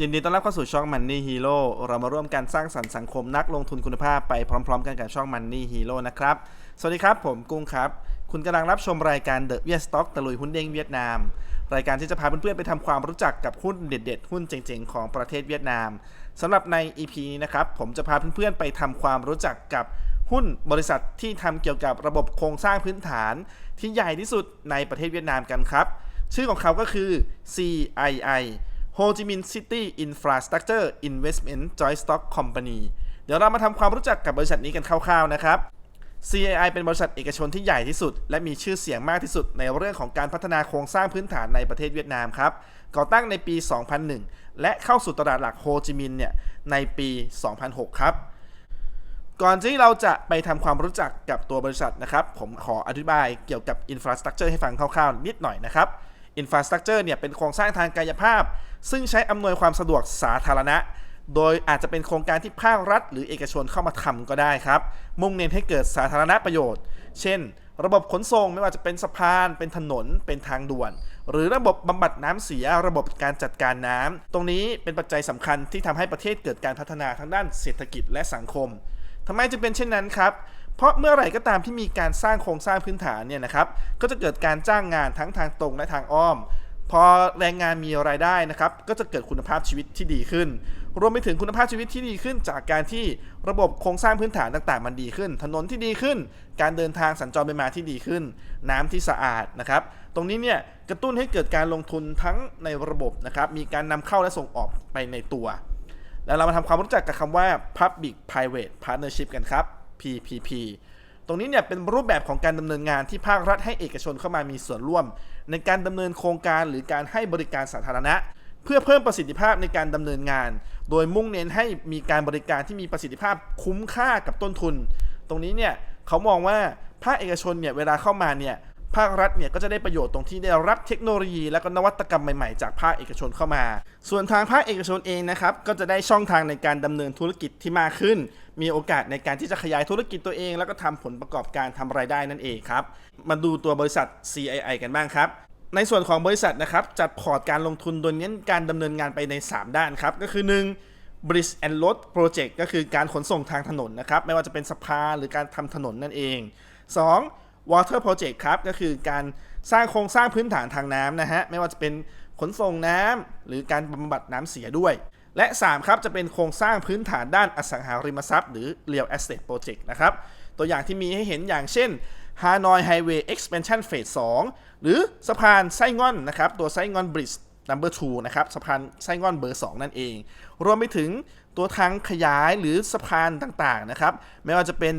ยินดีต้อนรับเข้าสู่ช่อง Money Hero เรามาร่วมกันสร้างสรรค์สังคมนักลงทุนคุณภาพไปพร้อม ๆ กันกับช่อง Money Hero นะครับ สวัสดีครับ ผมกุ้งครับ คุณกำลังรับชมรายการ The v i e t Stock ตะลุยหุ้นเด้งเวียดนาม รายการที่จะพาเพื่อนๆไปทำความรู้จักกับหุ้นเด็ดๆ หุ้นเจ๋งๆ ของประเทศเวียดนามสำหรับใน EP นี้นะครับผมจะพาเพื่อนๆไปทำความรู้จักกับหุ้นบริษัทที่ทำเกี่ยวกับระบบโครงสร้างพื้นฐาน ที่ใหญ่ที่สุดในประเทศเวียดนามกันครับ ชื่อของเขาก็คือ CII Ho Chi Minh City Infrastructure Investment Joint Stock Company เดี๋ยวเรามาทำความรู้จักกับบริษัทนี้กันคร่าวๆนะครับ CAI เป็นบริษัทเอกชนที่ใหญ่ที่สุด และมีชื่อเสียงมากที่สุดในเรื่องของการพัฒนาโครงสร้างพื้นฐานในประเทศเวียดนามครับ ก่อตั้งในปี 2001 และเข้าสู่ตลาดหลักโฮจิมินห์เนี่ยในปี 2006 ครับ ก่อนที่เราจะไปทำความรู้จักกับตัวบริษัทนะครับ ผมขออธิบายเกี่ยวกับ Infrastructure ให้ฟังคร่าวๆ นิดหน่อยนะครับ Infrastructure เนี่ยเป็นโครงสร้างทางกายภาพ ซึ่งใช้อำนวยความสะดวกสาธารณะ โดยอาจจะเป็นโครงการที่ภาครัฐ หรือเอกชนเข้ามาทำก็ได้ครับ มุ่งเน้นให้เกิดสาธารณประโยชน์ เช่น ระบบขนส่งไม่ว่าจะเป็นสะพาน เป็นถนน เป็นทางด่วน หรือระบบบำบัดน้ำเสีย ระบบการจัดการน้ำ ตรงนี้เป็นปัจจัยสำคัญที่ทำให้ประเทศเกิดการพัฒนาทางด้านเศรษฐกิจและสังคมทำไมจึงเป็นเช่นนั้นครับเพราะเมื่อไหร่ก็ตามที่มีการสร้างโครงสร้างพื้นฐานเนี่ยนะครับ ก็จะเกิดการจ้างงานทั้งทางตรงและทางอ้อม พอแรงงานมีรายได้นะครับ ก็จะเกิดคุณภาพชีวิตที่ดีขึ้น รวมไปถึงคุณภาพชีวิตที่ดีขึ้น จากการที่ระบบโครงสร้างพื้นฐานต่างๆ มันดีขึ้น ถนนที่ดีขึ้น การเดินทางสัญจรไปมาที่ดีขึ้น น้ำที่สะอาดนะครับ ตรงนี้เนี่ยกระตุ้นให้เกิดการลงทุนทั้งในระบบนะครับ มีการนำเข้าและส่งออกไปในตัว แล้วเรามาทำความรู้จักกับคำว่า Public Private Partnership กันครับ PPP ตรงนี้เนี่ยเป็นรูปแบบของการดำเนินงานที่ภาครัฐให้เอกชนเข้ามามีส่วนร่วม ในการดำเนินโครงการหรือการให้บริการสาธารณะ เพื่อเพิ่มประสิทธิภาพในการดำเนินงาน โดยมุ่งเน้นให้มีการบริการที่มีประสิทธิภาพคุ้มค่ากับต้นทุน ตรงนี้เนี่ยเขามองว่าภาคเอกชนเนี่ยเวลาเข้ามาเนี่ยภาครัฐเนี่ยก็จะได้ประโยชน์ตรงที่ได้รับเทคโนโลยี และก็นวัตกรรมใหม่ๆ จากภาคเอกชนเข้ามา ส่วนทางภาคเอกชนเองนะครับก็จะได้ช่องทางในการดำเนินธุรกิจที่มากขึ้น มีโอกาสในการที่จะขยายธุรกิจตัวเอง แล้วก็ทำผลประกอบการทำรายได้นั่นเองครับ มาดูตัวบริษัท CII กันบ้างครับ ในส่วนของบริษัทนะครับจัดพอร์ตการลงทุนโดยเน้นการดำเนินงานไปใน 3 ด้านครับ ก็คือ 1 Bridge and Road Project ก็คือการขนส่งทางถนนนะครับ ไม่ว่าจะเป็นสะพานหรือการทำถนนนั่นเอง 2. Water Project ครับ ก็คือการสร้างโครงสร้างพื้นฐานทางน้ำนะฮะ ไม่ว่าจะเป็นขนส่งน้ำหรือการบำบัดน้ำเสียด้วย และ 3 ครับ จะเป็นโครงสร้างพื้นฐานด้านอสังหาริมทรัพย์หรือ Real Estate Project นะครับ ตัวอย่างที่มีให้เห็นอย่างเช่น Hanoi Highway Expansion Phase 2 หรือสะพานไส้ง่อนนะครับ ตัวไส้ง่อน Bridge Number 2นะครับ สะพานไส้ง่อนเบอร์ 2 นั่นเอง รวมไปถึงตัวทางขยายหรือสะพานต่างๆนะครับ ไม่ว่าจะเป็น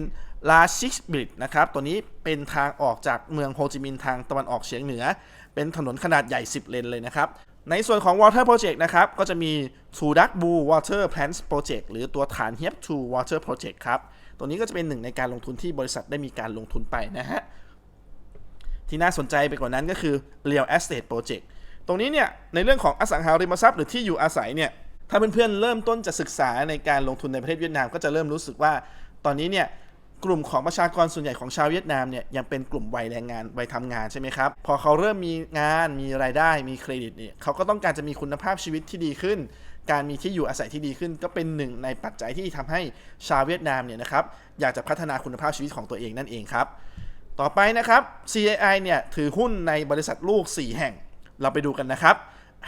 ลาชิกบริดนะครับ ตัวนี้เป็นทางออกจากเมืองโฮจิมินห์ทางตะวันออกเฉียงเหนือ เป็นถนนขนาดใหญ่ 10 เลนเลยนะครับ ในส่วนของ Water Project นะครับ ก็จะมี t u d a k b u Water Plants Project หรือตัวฐาน h e p 2 Water Project ครับ ตัวนี้ก็จะเป็นหนึ่งในการลงทุนที่บริษัทได้มีการลงทุนไปนะฮะ ที่น่าสนใจไปกว่านั้นก็คือ Real Estate Project ตรงนี้เนี่ย ในเรื่องของอสังหาริมทรัพย์หรือที่อยู่อาศัยเนี่ย ถ้าเพื่อนๆเริ่มต้นจะศึกษาในการลงทุนในประเทศเวียดนาม ก็จะเริ่มรู้สึกว่า ตอนนี้เนี่ย กลุ่มของประชากรส่วนใหญ่ของชาวเวียดนามเนี่ยยังเป็นกลุ่มวัยแรงงานวัยทำงานใช่ไหมครับ พอเขาเริ่มมีงานมีรายได้มีเครดิตเนี่ยเขาก็ต้องการจะมีคุณภาพชีวิตที่ดีขึ้น การมีที่อยู่อาศัยที่ดีขึ้น ก็เป็นหนึ่งในปัจจัยที่ทำให้ชาวเวียดนามเนี่ยนะครับอยากจะพัฒนาคุณภาพชีวิตของตัวเองนั่นเองครับ ต่อไปนะครับ CAI เนี่ยถือหุ้นในบริษัทลูก 4 แห่ง เราไปดูกันนะครับ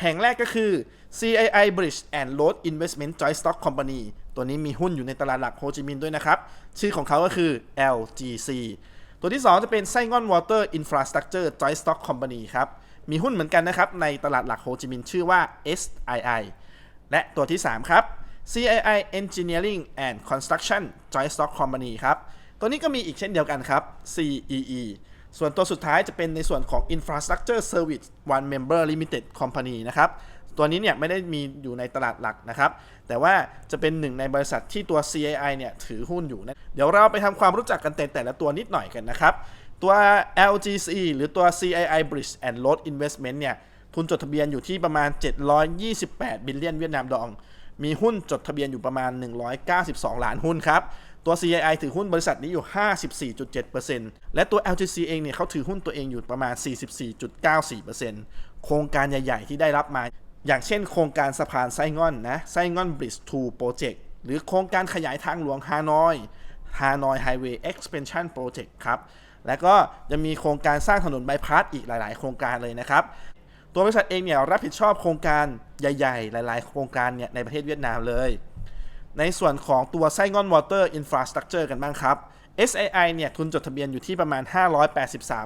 แห่งแรกก็คือ CAI Bridge and Road Investment Joint Stock Company ตัวนี้มีหุ้นอยู่ในตลาดหลักโฮจิมินห์ด้วยนะครับ ชื่อของเขาก็คือ LGC ตัวที่ 2 จะเป็นไส้งอน Water Infrastructure Joint Stock Company ครับ มีหุ้นเหมือนกันนะครับ ในตลาดหลักโฮจิมินห์ชื่อว่า SII และตัวที่ 3 ครับ CII Engineering and Construction Joint Stock Company ครับ ตัวนี้ก็มีอีกเช่นเดียวกันครับ CEE ส่วนตัวสุดท้ายจะเป็นในส่วนของ Infrastructure Service One Member Limited Company นะครับ ตัวนี้เนี่ยไม่ได้มีอยู่ในตลาดหลักนะครับ แต่ว่าจะเป็นหนึ่งในบริษัทที่ตัว CII เนี่ยถือหุ้นอยู่นะ เดี๋ยวเราไปทำความรู้จักกันแต่แต่ละตัวนิดหน่อยกันนะครับ ตัว LGC หรือตัว CII Bridge and Road Investment เนี่ยทุนจดทะเบียนอยู่ที่ประมาณ 728 บิลเลียนเวียดนามดอง มีหุ้นจดทะเบียนอยู่ประมาณ 192 ล้านหุ้นครับ ตัว CII ถือหุ้นบริษัทนี้อยู่ 54.7%และตัว LGC เองเนี่ยเขาถือหุ้นตัวเองอยู่ประมาณ 44.94%โครงการใหญ่ ๆ ที่ได้รับมา อย่างเช่นโครงการสะพานไส้ง่อนนะไส้ง่อน Bridge 2 Project หรือโครงการขยายทางหลวงฮานอยฮานอยไฮเวย์ Expansion Project ครับ และก็จะมีโครงการสร้างถนนบายพาสอีกหลาย ๆ โครงการเลยนะครับ ตัวบริษัทเองเนี่ยรับผิดชอบโครงการใหญ่ ๆ หลาย ๆ โครงการเนี่ยในประเทศเวียดนามเลย ในส่วนของตัวไส้งอนวอเตอร์อินฟราสตรักเจอร์กันบ้างครับ SAI เนี่ยทุนจดทะเบียนอยู่ที่ประมาณ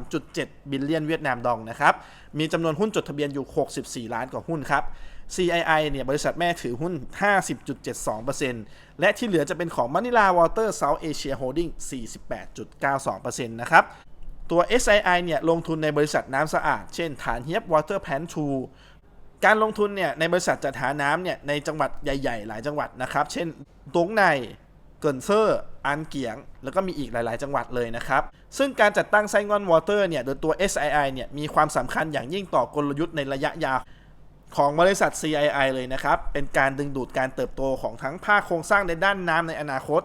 583.7 บิลเลียนเวียดนามดองนะครับ มีจำนวนหุ้นจดทะเบียนอยู่ 64 ล้านกว่าหุ้นครับ CII เนี่ยบริษัทแม่ถือหุ้น 50.72%และที่เหลือจะเป็นของ Manila Water South Asia Holding 48.92%นะครับ ตัว SII เนี่ยลงทุนในบริษัทน้ำสะอาด เช่นฐานเฮียบ Water Plant 2การลงทุนเนี่ยในบริษัทจัดหาน้ำเนี่ยในจังหวัดใหญ่ ๆ หลายจังหวัดนะครับ เช่นตงใน เกินเซอร์อันเกียง แล้วก็มีอีกหลาย ๆ จังหวัดเลยนะครับ ซึ่งการจัดตั้งไซงอนวอเตอร์เนี่ยโดยตัว SII เนี่ยมีความสำคัญอย่างยิ่งต่อกลยุทธ์ในระยะยาวของบริษัท CII เลยนะครับ เป็นการดึงดูดการเติบโตของทั้งภาคโครงสร้างในด้านน้ำในอนาคต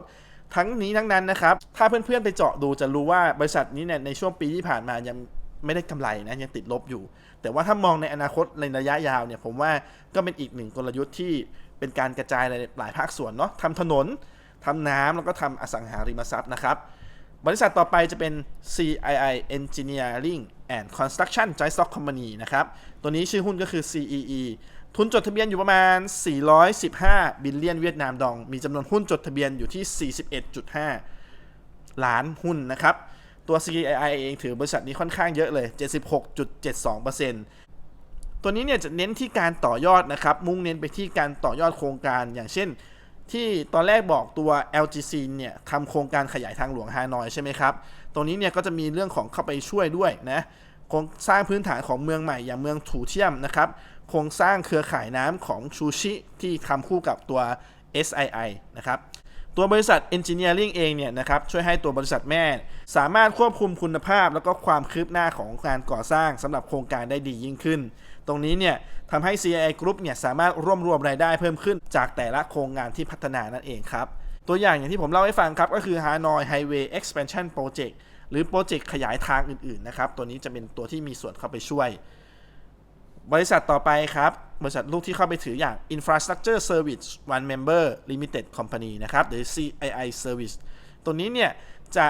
ทั้งนี้ทั้งนั้นนะครับ ถ้าเพื่อนๆไปเจาะดูจะรู้ว่าบริษัทนี้เนี่ยในช่วงปีที่ผ่านมายังไม่ได้กำไรนะยังติดลบอยู่ แต่ว่าถ้ามองในอนาคตในระยะยาวเนี่ยผมว่าก็เป็นอีกหนึ่งกลยุทธ์ที่เป็นการกระจายในหลายภาคส่วนเนาะทำถนน ทำน้ำแล้วก็ทำอสังหาริมทรัพย์นะครับ บริษัทต่อไปจะเป็น CII Engineering and Construction Joint Stock Company นะครับ ตัวนี้ชื่อหุ้นก็คือ CEE ทุนจดทะเบียนอยู่ประมาณ 415 บิลเลียนเวียดนามดอง มีจำนวนหุ้นจดทะเบียนอยู่ที่ 41.5 ล้านหุ้นนะครับ ตัว CII เองถือบริษัทนี้ค่อนข้างเยอะเลย 76.72%ตัวนี้เนี่ยจะเน้นที่การต่อยอดนะครับ มุ่งเน้นไปที่การต่อยอดโครงการ อย่างเช่น ที่ตอนแรกบอกตัว LGC เนี่ยทำโครงการขยายทางหลวงฮานอยใช่ไหมครับ ตรงนี้เนี่ยก็จะมีเรื่องของเข้าไปช่วยด้วยนะ โครงสร้างพื้นฐานของเมืองใหม่อย่างเมืองถูเทียมนะครับ โครงสร้างเครือข่ายน้ำของชูชิที่ทำคู่กับตัว SII นะครับ ตัวบริษัท Engineering เองเนี่ยนะครับช่วยให้ตัวบริษัทแม่ สามารถควบคุมคุณภาพ แล้วก็ความคืบหน้าของการก่อสร้างสำหรับโครงการได้ดียิ่งขึ้น ตรงนี้เนี่ยทำให้ CII Group เนี่ยสามารถร่วมรวมรายได้เพิ่มขึ้นจากแต่ละโครงงานที่พัฒนานั่นเองครับ ตัวอย่างอย่างที่ผมเล่าให้ฟังครับ ก็คือ Hanoi Highway Expansion Project หรือโปรเจกต์ขยายทางอื่นๆนะครับ ตัวนี้จะเป็นตัวที่มีส่วนเข้าไปช่วย บริษัทต่อไปครับ บริษัทลูกที่เข้าไปถืออย่าง Infrastructure Service One Member Limited Company นะครับ หรือ CII Service ตัวนี้เนี่ยจะ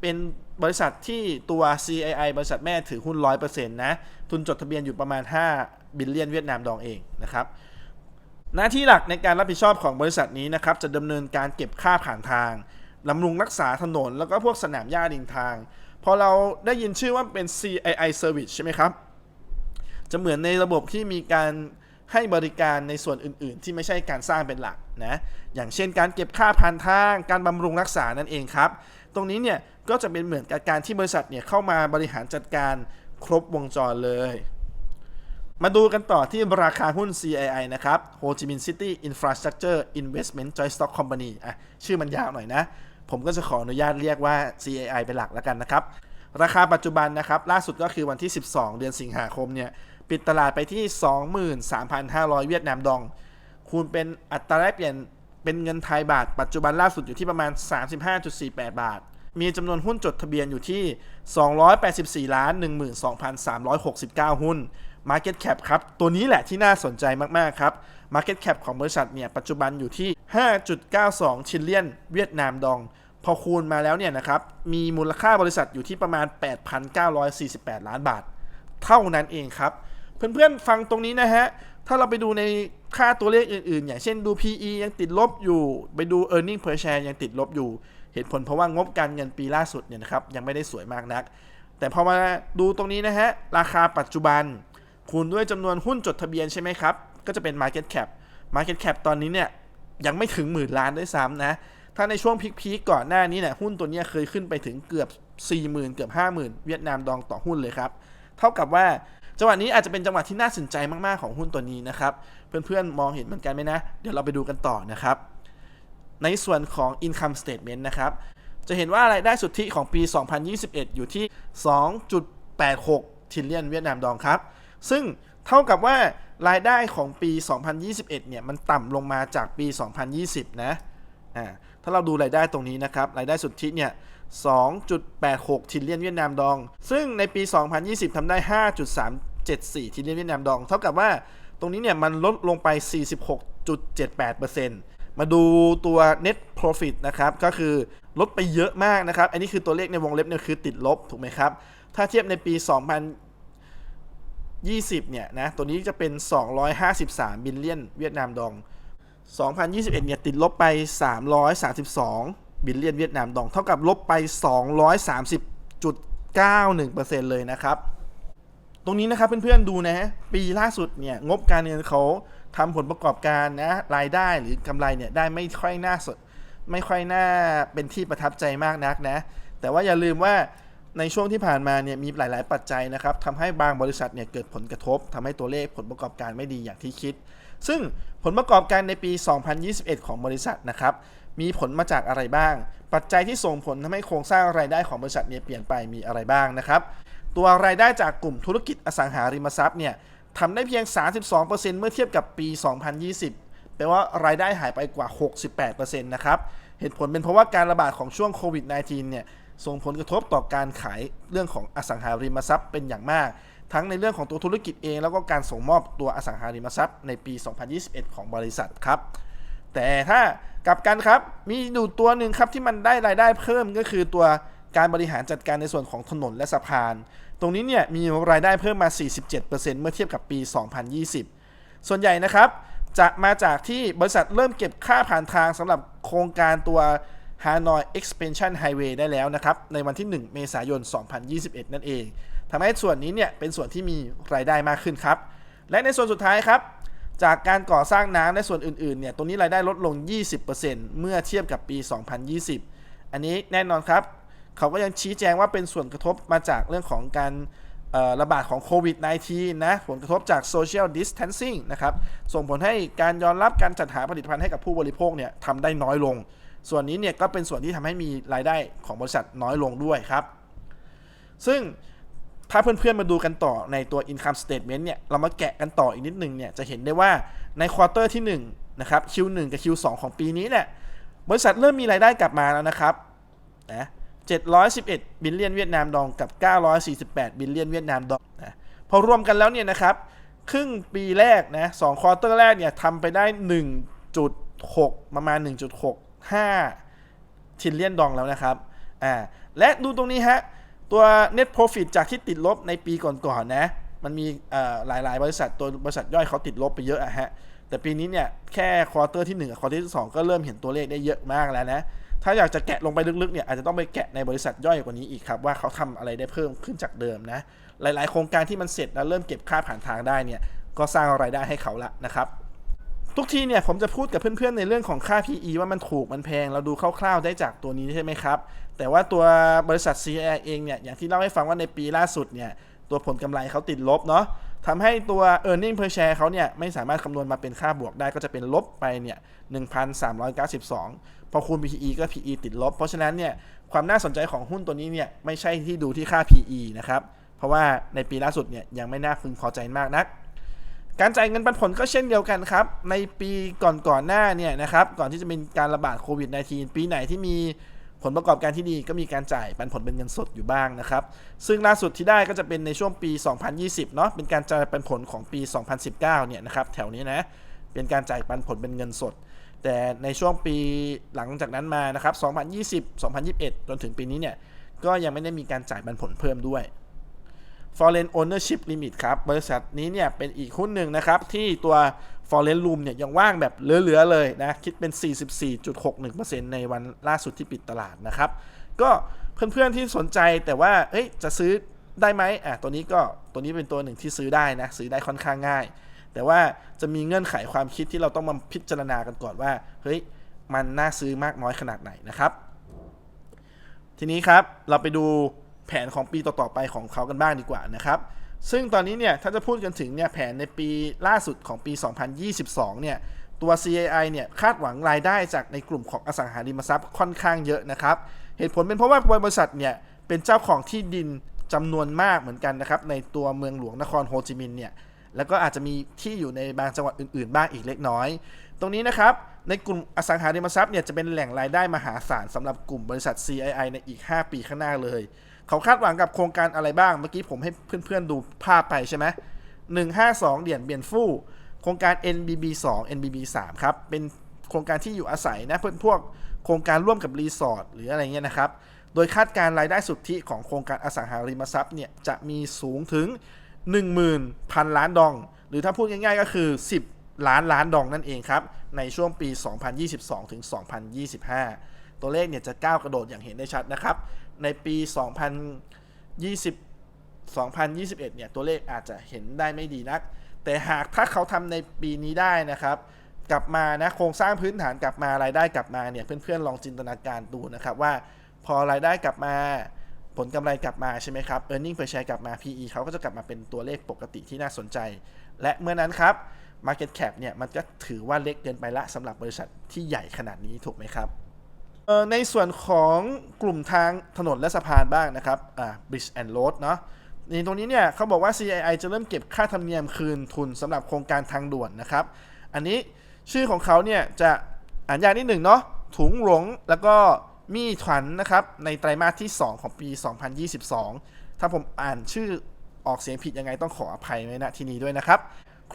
เป็น บริษัทที่ตัว CII บริษัทแม่ถือหุ้น 100%นะ ทุนจดทะเบียนอยู่ประมาณ 5 บิลเลียนเวียดนามดองเองนะครับ หน้าที่หลักในการรับผิดชอบของบริษัทนี้นะครับ จะดำเนินการเก็บค่าผ่านทางบำรุงรักษาถนน แล้วก็พวกสนามหญ้าดินทาง พอเราได้ยินชื่อว่าเป็น CII Service ใช่ไหมครับ จะเหมือนในระบบที่มีการให้บริการในส่วนอื่น ๆ ที่ไม่ใช่การสร้างเป็นหลักนะ อย่างเช่นการเก็บค่าผ่านทาง การบำรุงรักษานั่นเองครับ ตรงนี้เนี่ยก็จะเป็นเหมือนกับการที่บริษัทเนี่ยเข้ามาบริหารจัดการครบวงจรเลย มาดูกันต่อที่ราคาหุ้น CII นะครับ Ho Chi Minh City Infrastructure Investment Joint Stock Company อะชื่อมันยาวหน่อยนะ ผมก็จะขออนุญาตเรียกว่า CII เป็นหลักแล้วกันนะครับ ราคาปัจจุบันนะครับ ล่าสุดก็คือวันที่ 12 เดือนสิงหาคมเนี่ยปิดตลาดไปที่ 23,500 เวียดนามดอง คูณเป็นอัตราแลกเปลี่ยน เป็นเงินไทยบาท ปัจจุบันล่าสุดอยู่ที่ประมาณ 35.48 บาท มีจำนวนหุ้นจดทะเบียนอยู่ที่ 284ล้าน12,369 หุ้น Market Cap ครับ ตัวนี้แหละที่น่าสนใจมาก ๆ ครับ Market Cap ของบริษัทเนี่ย ปัจจุบันอยู่ที่ 5.92 ชิลเลียนเวียดนามดอง พอคูณมาแล้วเนี่ยนะครับ มีมูลค่าบริษัทอยู่ที่ประมาณ 8,948 ล้านบาท เท่านั้นเองครับ เพื่อน ๆ ฟังตรงนี้นะฮะ ถ้าเราไปดูใน ค่าตัวเลขอื่นๆ อย่างเช่นดู PE ยังติดลบอยู่ ไปดู e a r n i n g per share ยังติดลบอยู่ เหตุผลเพราะว่างบการเงินปีล่าสุดเนี่ยนะครับยังไม่ได้สวยมากนัก แต่พอมาดูตรงนี้นะฮะ ราคาปัจจุบัน คูณด้วยจำนวนหุ้นจดทะเบียนใช่ไหมครับ ก็จะเป็น Market Cap Market Cap ตอนนี้เนี่ยยังไม่ถึงหมื่นล้านด้วยซ้ำนะ ถ้าในช่วงพีคๆก่อนหน้านี้เนี่ยหุ้นตัวนี้เคยขึ้นไปถึงเกือบ 40,000 เกือบ 50,000 เวียดนามดองต่อหุ้นเลยครับ เท่ากับว่าจังหวะนี้อาจจะเป็นจังหวะที่น่าสนใจมากๆของหุ้นตัวนี้นะครับ เพื่อนๆ มองเห็นเหมือนกันไหมนะ เดี๋ยวเราไปดูกันต่อนะครับ ในส่วนของ income statement นะครับ จะเห็นว่ารายได้สุทธิของปี 2021 อยู่ที่ 2.86ทิลเลียนเวียดนามดองครับ ซึ่งเท่ากับว่ารายได้ของปี 2021 เนี่ยมันต่ำลงมาจากปี 2020 นะอ่าถ้าเราดูรายได้ตรงนี้นะครับ รายได้สุทธิเนี่ย 2.86ทิลเลียนเวียดนามดอง ซึ่งในปี 2020ทำได้ 5.374ทิลเลียนเวียดนามดอง เท่ากับว่า ตรงนี้เนี่ยมันลดลงไป 46.78%มาดูตัว net profit นะครับ ก็คือลดไปเยอะมากนะครับ อันนี้คือตัวเลขในวงเล็บเนี่ยคือติดลบถูกไหมครับ ถ้าเทียบในปี 2020 เนี่ยนะ ตัวนี้จะเป็น 253 บิลเลียนเวียดนามดอง 2021 เนี่ยติดลบไป 332 บิลเลียนเวียดนามดอง เท่ากับลบไป 230.91%เลยนะครับ ตรงนี้นะครับเพื่อนๆดูนะปีล่าสุดเนี่ยงบการเงินเขาทำผลประกอบการนะรายได้หรือกำไรเนี่ยได้ไม่ค่อยน่าสด ไม่ค่อยน่าเป็นที่ประทับใจมากนักนะแต่ว่าอย่าลืมว่าในช่วงที่ผ่านมาเนี่ยมีหลาย ๆ ปัจจัยนะครับทำให้บางบริษัทเนี่ยเกิดผลกระทบทำให้ตัวเลขผลประกอบการไม่ดีอย่างที่คิด ซึ่งผลประกอบการในปี 2021 ของบริษัทนะครับมีผลมาจากอะไรบ้าง ปัจจัยที่ส่งผลทำให้โครงสร้างรายได้ของบริษัทเนี่ยเปลี่ยนไปมีอะไรบ้างนะครับ ตัวรายได้จากกลุ่มธุรกิจอสังหาริมทรัพย์เนี่ยทำได้เพียง 32%เมื่อเทียบกับปี 2020 แปลว่ารายได้หายไปกว่า 68%นะครับ เหตุผลเป็นเพราะว่าการระบาดของช่วงโควิด -19 เนี่ย ส่งผลกระทบต่อการขายเรื่องของอสังหาริมทรัพย์เป็นอย่างมาก ทั้งในเรื่องของตัวธุรกิจเอง แล้วก็การส่งมอบตัวอสังหาริมทรัพย์ในปี 2021 ของบริษัทครับ แต่ถ้ากลับกันครับ มีดูตัวหนึ่งครับที่มันได้รายได้เพิ่มก็คือตัวการบริหารจัดการในส่วนของถนนและสะพาน ตรงนี้เนี่ยมีรายได้เพิ่มมา 47%เมื่อเทียบกับปี 2020 ส่วนใหญ่นะครับ จะมาจากที่บริษัทเริ่มเก็บค่าผ่านทางสำหรับโครงการตัว Hanoi Expansion Highway ได้แล้วนะครับ ในวันที่ 1 เมษายน 2021 นั่นเองทำให้ส่วนนี้เนี่ยเป็นส่วนที่มีรายได้มากขึ้นครับ และในส่วนสุดท้ายครับ จากการก่อสร้างน้ำในส่วนอื่นๆเนี่ยตรงนี้รายได้ลดลง 20%เมื่อเทียบกับปี 2020 อันนี้แน่นอนครับ เขาก็ยังชี้แจงว่าเป็นส่วนกระทบมาจากเรื่องของการระบาดของโควิด -19 นะ ผลกระทบจาก social distancing นะครับ ส่งผลให้การยอมรับการจัดหาผลิตภัณฑ์ให้กับผู้บริโภคเนี่ยทำได้น้อยลง ส่วนนี้เนี่ยก็เป็นส่วนที่ทำให้มีรายได้ของบริษัทน้อยลงด้วยครับ ซึ่งถ้าเพื่อนๆมาดูกันต่อในตัว income statement เนี่ย เรามาแกะกันต่ออีกนิดนึงเนี่ย จะเห็นได้ว่าในควอเตอร์ที่1นะครับ Q1 กับ Q2 ของปีนี้เนี่ย บริษัทเริ่มมีรายได้กลับมาแล้วนะครับ นะ 711 บิลเลียนเวียดนามดองกับ 948 บิลเลียนเวียดนามดองนะพอรวมกันแล้วเนี่ยนะครับ ครึ่งปีแรกนะสองควอเตอร์แรกเนี่ยทำไปได้ 1.6 ประมาณ 1.65ทิลเลียนดองแล้วนะครับอ่าและดูตรงนี้ฮะ ตัว net profit จากที่ติดลบในปีก่อนๆนะมันมีหลายๆ บริษัทตัวบริษัทย่อยเขาติดลบไปเยอะอะฮะแต่ปีนี้เนี่ยแค่ควอเตอร์ที่1กับควอเตอร์ที่ 2 ก็เริ่มเห็นตัวเลขได้เยอะมากแล้วนะ ถ้าอยากจะแกะลงไปลึกๆเนี่ยอาจจะต้องไปแกะในบริษัทย่อยกว่านี้อีกครับว่าเขาทำอะไรได้เพิ่มขึ้นจากเดิมนะ หลาย ๆ โครงการที่มันเสร็จแล้วเริ่มเก็บค่าผ่านทางได้เนี่ยก็สร้างรายได้ให้เขาละนะครับ ทุกทีเนี่ยผมจะพูดกับเพื่อนๆในเรื่องของค่า PE ว่ามันถูกมันแพง เราดูคร่าวๆได้จากตัวนี้ใช่ไหมครับ แต่ว่าตัวบริษัท CI เองเนี่ยอย่างที่เล่าให้ฟังว่าในปีล่าสุดเนี่ยตัวผลกำไรเขาติดลบเนาะ ทำให้ตัว e a r n i n g per share เขาเนี่ยไม่สามารถคำนวณมาเป็นค่าบวกได้ก็จะเป็นลบไปเนี่ย1,392 พอคูณ PE ก็ PE ติดลบ เพราะฉะนั้นเนี่ยความน่าสนใจของหุ้นตัวนี้เนี่ยไม่ใช่ที่ดูที่ค่า PE นะครับ เพราะว่าในปีล่าสุดเนี่ยยังไม่น่าพึงพอใจมากนัก การจ่ายเงินปันผลก็เช่นเดียวกันครับ ในปีก่อนๆหน้าเนี่ยนะครับก่อนที่จะมีการระบาดโควิด -19 ปีไหนที่มี ผลประกอบการที่ดีก็มีการจ่ายปันผลเป็นเงินสดอยู่บ้างนะครับ ซึ่งล่าสุดที่ได้ก็จะเป็นในช่วงปี 2020 เนาะเป็นการจ่ายปันผลของปี 2019 เนี่ยนะครับแถวนี้นะเป็นการจ่ายปันผลเป็นเงินสด แต่ในช่วงปีหลังจากนั้นมานะครับ 2020 2021 จนถึงปีนี้เนี่ยก็ยังไม่ได้มีการจ่ายปันผลเพิ่มด้วย Foreign Ownership Limit ครับ บริษัทนี้เนี่ยเป็นอีกหุ้นหนึ่งนะครับ ที่ตัว Foreign Room เนี่ยยังว่างแบบเหลือๆเลยนะ คิดเป็น 44.61%ในวันล่าสุดที่ปิดตลาดนะครับ ก็เพื่อนๆที่สนใจแต่ว่าเอ้ยจะซื้อได้ไหมอะตัวนี้ก็ตัวนี้เป็นตัวหนึ่งที่ซื้อได้นะ ซื้อได้ค่อนข้างง่าย แต่ว่าจะมีเงื่อนไขความคิดที่เราต้องมาพิจารณากันก่อนว่า เฮ้ยมันน่าซื้อมากน้อยขนาดไหนนะครับ ทีนี้ครับเราไปดูแผนของปีต่อๆไปของเขากันบ้างดีกว่านะครับ ซึ่งตอนนี้เนี่ยถ้าจะพูดกันถึงเนี่ยแผนในปีล่าสุดของปี 2022 เนี่ยตัว CAI เนี่ยคาดหวังรายได้จากในกลุ่มของอสังหาริมทรัพย์ค่อนข้างเยอะนะครับ เหตุผลเป็นเพราะว่าบริษัทเนี่ยเป็นเจ้าของที่ดินจำนวนมากเหมือนกันนะครับในตัวเมืองหลวงนครโฮจิมินห์เนี่ยแล้วก็อาจจะมีที่อยู่ในบางจังหวัดอื่นๆ บ้างอีกเล็กน้อย ตรงนี้นะครับในกลุ่มอสังหาริมทรัพย์เนี่ยจะเป็นแหล่งรายได้มหาศาลสำหรับกลุ่มบริษัท CII ในอีก 5 ปีข้างหน้าเลย เขาคาดหวังกับโครงการอะไรบ้าง เมื่อกี้ผมให้เพื่อนๆดูภาพไปใช่ไหม152เหรียญเบียนฟู่โครงการ NBB 2 NBB 3ครับ เป็นโครงการที่อยู่อาศัยนะเพื่อนพวกโครงการร่วมกับรีสอร์ทหรืออะไรเงี้ยนะครับ โดยคาดการ์รายได้สุทธิของโครงการอสังหาริมทรัพย์เนี่ยจะมีสูงถึง 10,000 ล้านดอง หรือถ้าพูดง่ายๆก็คือ 10 ล้านล้านดองนั่นเองครับ ในช่วงปี 2022 ถึง 2025 ตัวเลขเนี่ยจะก้าวกระโดดอย่างเห็นได้ชัดนะครับ ในปี 2020 2021 เนี่ย ตัวเลขอาจจะเห็นได้ไม่ดีนัก แต่หากถ้าเขาทำในปีนี้ได้นะครับ กลับมานะ โครงสร้างพื้นฐานกลับมารายได้กลับมาเนี่ย เพื่อนๆ ลองจินตนาการดูนะครับว่าพอรายได้กลับมาผลกำไรกลับมาใช่ไหมครับ e a r n i n g per share กลับมา PE เขาก็จะกลับมาเป็นตัวเลขปกติที่น่าสนใจ และเมื่อนั้นครับ Market Cap เนี่ยมันก็ถือว่าเล็กเกินไปละสำหรับบริษัทที่ใหญ่ขนาดนี้ถูกไหมครับ ในส่วนของกลุ่มทางถนนและสะพานบ้างนะครับอ่า Bridge and Road เนาะในตรงนี้เนี่ยเขาบอกว่า CII จะเริ่มเก็บค่าธรรมเนียมคืนทุนสำหรับโครงการทางด่วนนะครับ อันนี้ชื่อของเขาเนี่ยจะอ่านยากนิดหนึ่งเนาะถุงหลงแล้วก็มีถวันนะครับในไตรมาสที่ 2 ของปี 2022 ถ้าผมอ่านชื่อออกเสียงผิดยังไงต้องขออภัยไว้ณที่นี้ด้วยนะครับ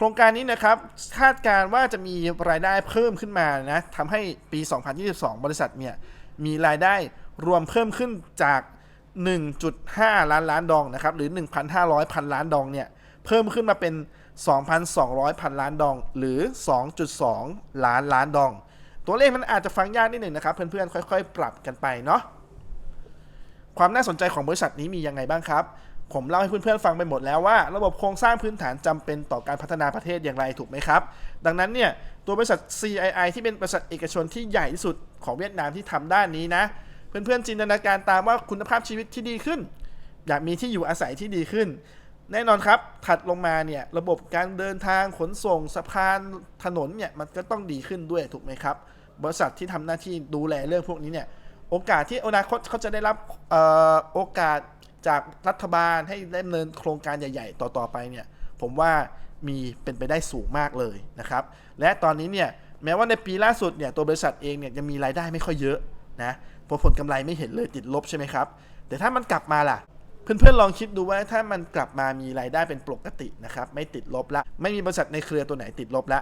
โครงการนี้นะครับคาดการณ์ว่าจะมีรายได้เพิ่มขึ้นมานะทำให้ปี 2022 บริษัทเนี่ยมีรายได้รวมเพิ่มขึ้นจาก 1.5 ล้านล้านดองนะครับหรือ 1,500 พันล้านดองเนี่ยเพิ่มขึ้นมาเป็น 2,200 พันล้านดอง หรือ 2.2 ล้านล้านดอง ตัวเลขมันอาจจะฟังยากนิดหนึ่งนะครับ เพื่อนๆ ค่อย ๆ ปรับกันไปเนาะความน่าสนใจของบริษัทนี้มียังไงบ้างครับ ผมเล่าให้เพื่อนๆฟังไปหมดแล้วว่า ระบบโครงสร้างพื้นฐานจำเป็นต่อการพัฒนาประเทศอย่างไรถูกไหมครับ ดังนั้นเนี่ย ตัวบริษัท CII ที่เป็นบริษัทเอกชนที่ใหญ่ที่สุดของเวียดนามที่ทำด้านนี้นะ เพื่อนๆจินตนาการตามว่าคุณภาพชีวิตที่ดีขึ้น อยากมีที่อยู่อาศัยที่ดีขึ้น แน่นอนครับ ถัดลงมาเนี่ยระบบการเดินทางขนส่งสะพานถนนเนี่ยมันก็ต้องดีขึ้นด้วยถูกไหมครับ บริษัทที่ทำหน้าที่ดูแลเรื่องพวกนี้เนี่ยโอกาสที่อนาคตเขาจะได้รับออโอกาส จากรัฐบาลให้ดำเนินโครงการใหญ่ ๆ ต่อๆไปเนี่ยผมว่ามีเป็นไปได้สูงมากเลยนะครับ และตอนนี้เนี่ยแม้ว่าในปีล่าสุดเนี่ยตัวบริษัทเองเนี่ยยังมีรายได้ไม่ค่อยเยอะนะเพราะผลกำไรไม่เห็นเลยติดลบใช่ไหมครับ แต่ถ้ามันกลับมาล่ะ เพื่อนๆลองคิดดูว่าถ้ามันกลับมามีรายได้เป็นปกตินะครับไม่ติดลบละไม่มีบริษัทในเครือตัวไหนติดลบละ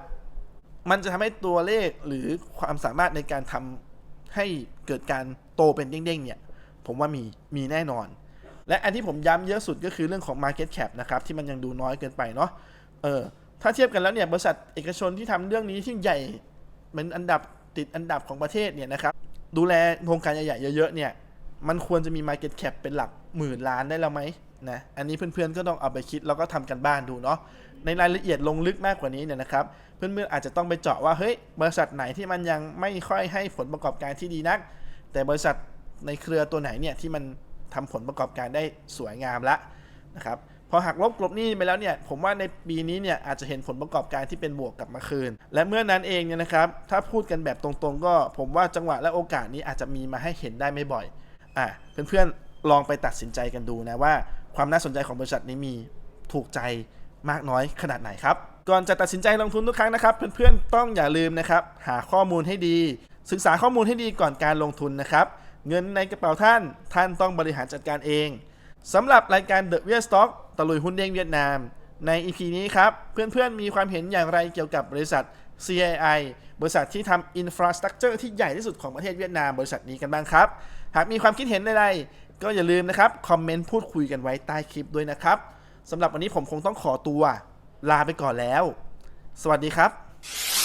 มันจะทำให้ตัวเลขหรือความสามารถในการทำให้เกิดการโตเป็นเด้งๆเนี่ยผมว่ามีมีแน่นอน และอันที่ผมย้ำเยอะสุดก็คือเรื่องของ Market Cap นะครับที่มันยังดูน้อยเกินไปเนาะเออถ้าเทียบกันแล้วเนี่ยบริษัทเอกชนที่ทำเรื่องนี้ที่ใหญ่เหมือนอันดับติดอันดับของประเทศเนี่ยนะครับดูแลโครงการใหญ่ๆเยอะๆเนี่ยมันควรจะมี Market Cap เป็นหลักหมื่นล้านได้แล้วไหมนะอันนี้เพื่อนๆก็ต้องเอาไปคิดแล้วก็ทำกันบ้านดูเนาะในรายละเอียดลงลึกมากกว่านี้เนี่ยนะครับเพื่อนๆอาจจะต้องไปเจาะว่าเฮ้ยบริษัทไหนที่มันยังไม่ค่อยให้ผลประกอบการที่ดีนัก แต่บริษัทในเครือตัวไหนเนี่ยที่มัน ทำผลประกอบการได้สวยงามละนะครับพอหักลบกลบหนี้ไปแล้วเนี่ยผมว่าในปีนี้เนี่ยอาจจะเห็นผลประกอบการที่เป็นบวกกลับมาคืน และเมื่อนั้นเองเนี่ยนะครับถ้าพูดกันแบบตรงๆ ก็ผมว่าจังหวะและโอกาสนี้อาจจะมีมาให้เห็นได้ไม่บ่อยอะเพื่อนๆลองไปตัดสินใจกันดูนะว่า ความน่าสนใจของบริษัทนี้มีถูกใจมากน้อยขนาดไหนครับก่อนจะตัดสินใจลงทุนทุกครั้งนะครับ เพื่อนๆต้องอย่าลืมนะครับหาข้อมูลให้ดี ศึกษาข้อมูลให้ดีก่อนการลงทุนนะครับ เงินในกระเป๋าท่าน ท่านต้องบริหารจัดการเองสำหรับรายการ The w e i r Stock ตะลุยหุ้นเด้งเวียดนาม ใน EP นี้ครับ เพื่อนๆ มีความเห็นอย่างไรเกี่ยวกับบริษัท CII บริษัทที่ทำอินฟราสตรักเจอร์ที่ใหญ่ที่สุดของประเทศเวียดนามบริษัทนี้กันบ้างครับ หากมีความคิดเห็นใดๆก็อย่าลืมนะครับ คอมเมนต์พูดคุยกันไว้ใต้คลิปด้วยนะครับสำหรับวันนี้ผมคงต้องขอตัว ลาไปก่อนแล้ว สวัสดีครับ